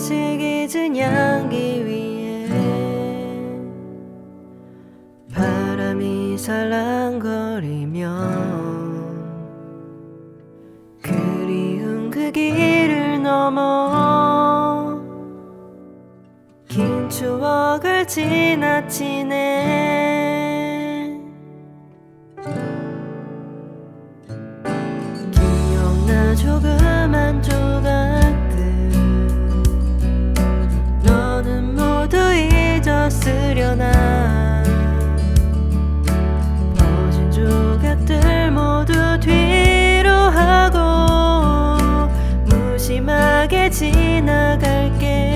잠시 깃은 향기 위에 바람이 살랑거리면 그리운 그 길을 넘어 긴 추억을 지나치네. 기억나 조그만 조금 편하게 지나갈게.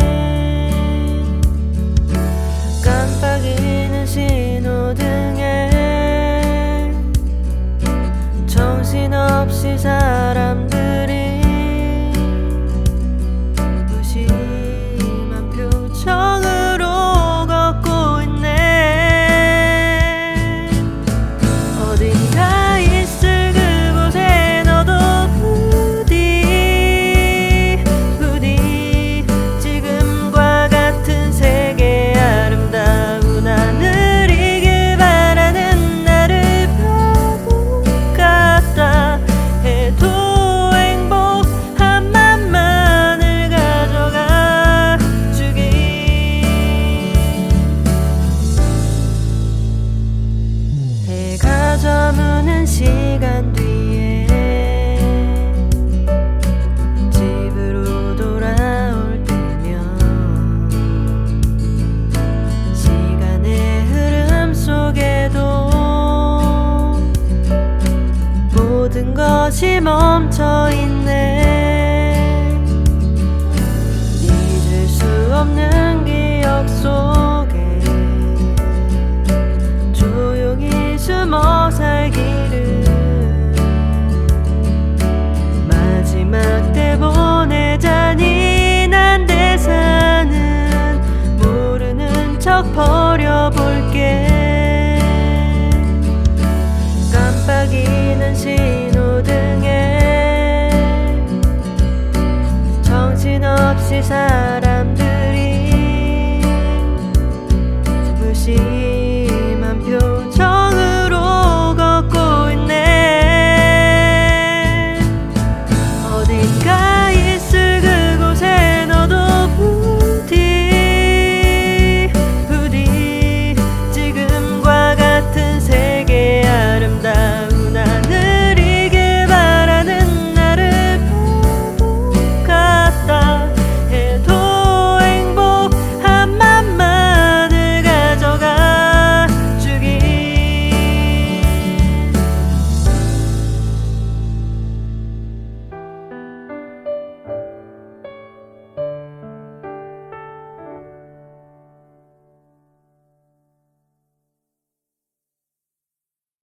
깜빡이는 신호등에 정신없이 살 없어지 멈춰 있는